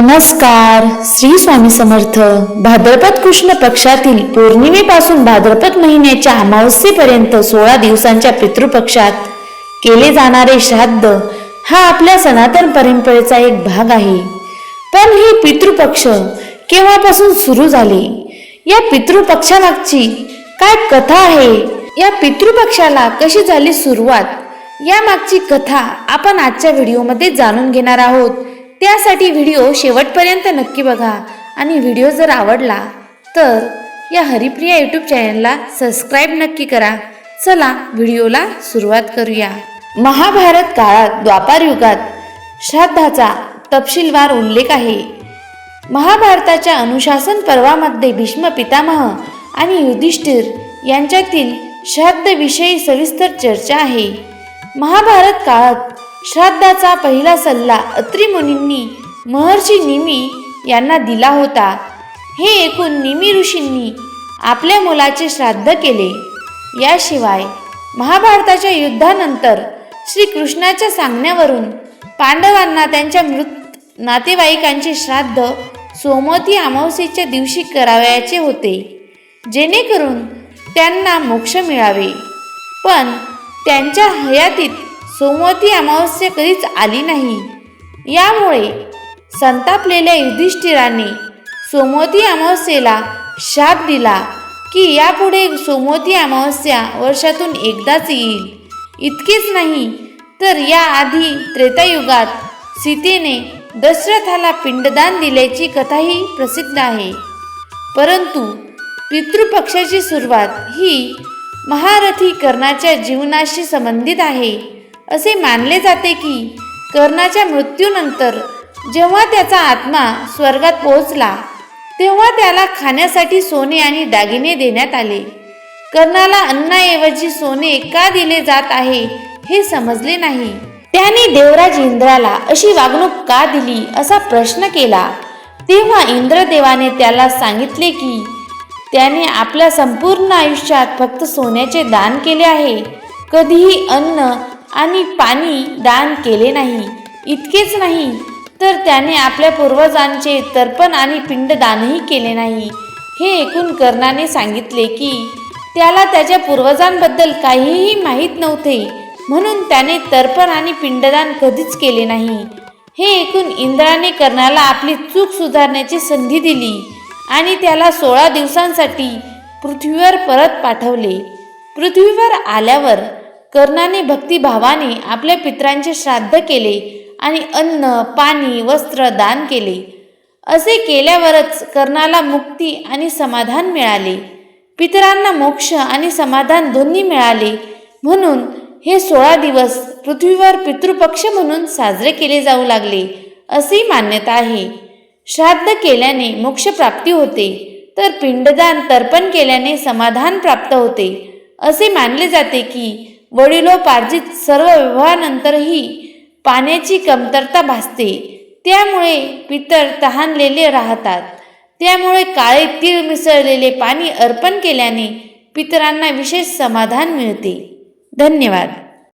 नमस्कार. श्री स्वामी समर्थ. भाद्रपद कृष्ण पक्षातील पौर्णिमेपासून भाद्रपद महिन्याच्या अमावस्येपर्यंत सोळा दिवसांच्या पितृपक्षात केले जाणारे श्राद्ध हा आपल्या सनातन परंपरेचा एक भाग आहे. पण हे पितृपक्ष केव्हापासून सुरू झाले? या पितृपक्षामागची काय कथा आहे? या पितृपक्षाला कशी झाली सुरुवात? या मागची कथा आपण आजच्या व्हिडिओमध्ये जाणून घेणार आहोत. त्यासाठी व्हिडिओ शेवटपर्यंत नक्की बघा. आणि व्हिडिओ जर आवडला तर या हरिप्रिया यूट्यूब चॅनलला सबस्क्राईब नक्की करा. चला व्हिडिओला सुरुवात करूया. महाभारत काळात द्वापार युगात श्राद्धाचा तपशीलवार उल्लेख आहे. महाभारताच्या अनुशासन पर्वामध्ये भीष्म पितामह आणि युधिष्ठिर यांच्यातील श्राद्धविषयी सविस्तर चर्चा आहे. महाभारत काळात श्राद्धाचा पहिला सल्ला अत्रिमुनींनी महर्षी निमी यांना दिला होता. हे ऐकून निमी ऋषींनी आपल्या मुलाचे श्राद्ध केले. याशिवाय महाभारताच्या युद्धानंतर श्रीकृष्णाच्या सांगण्यावरून पांडवांना त्यांच्या मृत नातेवाईकांचे श्राद्ध सोमवती अमावस्येच्या दिवशी करावयाचे होते. जेणेकरून त्यांना मोक्ष मिळावे. पण त्यांच्या हयातीत सोमवती अमावस्या कधीच आली नाही. यामुळे संतापलेल्या युधिष्ठिराने सोमवती अमावस्येला शाप दिला की यापुढे सोमवती अमावस्या वर्षातून एकदाच येईल. इतकेच नाही तर याआधी त्रेतायुगात सीतेने दशरथाला पिंडदान दिल्याची कथाही प्रसिद्ध आहे. परंतु पितृपक्षाची सुरुवात ही महारथी कर्णाच्या जीवनाशी संबंधित आहे. असे मानले जाते की कर्णाच्या मृत्यूनंतर जेव्हा त्याचा आत्मा स्वर्गात पोहोचला तेव्हा त्याला खाण्यासाठी सोने आणि दागिने देण्यात आले. कर्णाला अन्नाऐवजी सोने का दिले जात आहे हे समजले नाही. त्याने देवराज इंद्राला अशी वागणूक का दिली असा प्रश्न केला. तेव्हा इंद्रदेवाने त्याला सांगितले की त्याने आपल्या संपूर्ण आयुष्यात फक्त सोन्याचे दान केले आहे. कधीही अन्न आणि पाणी दान केले नाही इतकेच नाही तर त्याने आपल्या पूर्वजांचे तर्पण आणि पिंडदानही केले नाही. हे ऐकून कर्णाने सांगितले की त्याला त्याच्या पूर्वजांबद्दल काहीही माहीत नव्हते म्हणून त्याने तर्पण आणि पिंडदान कधीच केले नाही. हे ऐकून इंद्राने कर्णाला आपली चूक सुधारण्याची संधी दिली आणि त्याला सोळा दिवसांसाठी पृथ्वीवर परत पाठवले. पृथ्वीवर आल्यावर कर्णाने भक्तिभावाने आपल्या पित्रांचे श्राद्ध केले आणि अन्न पाणी वस्त्र दान केले. असे केल्यावरच कर्णाला मुक्ती आणि समाधान मिळाले. पितरांना मोक्ष आणि समाधान दोन्ही मिळाले. म्हणून हे सोळा दिवस पृथ्वीवर पितृपक्ष म्हणून साजरे केले जाऊ लागले अशी मान्यता आहे. श्राद्ध केल्याने मोक्षप्राप्ती होते तर पिंडदान तर्पण केल्याने समाधान प्राप्त होते. असे मानले जाते की वडिलोपार्जित सर्व विवाहानंतरही पाण्याची कमतरता भासते. त्यामुळे पितर तहानलेले राहतात. त्यामुळे काळे तीळ मिसळलेले पाणी अर्पण केल्याने पितरांना विशेष समाधान मिळते. धन्यवाद.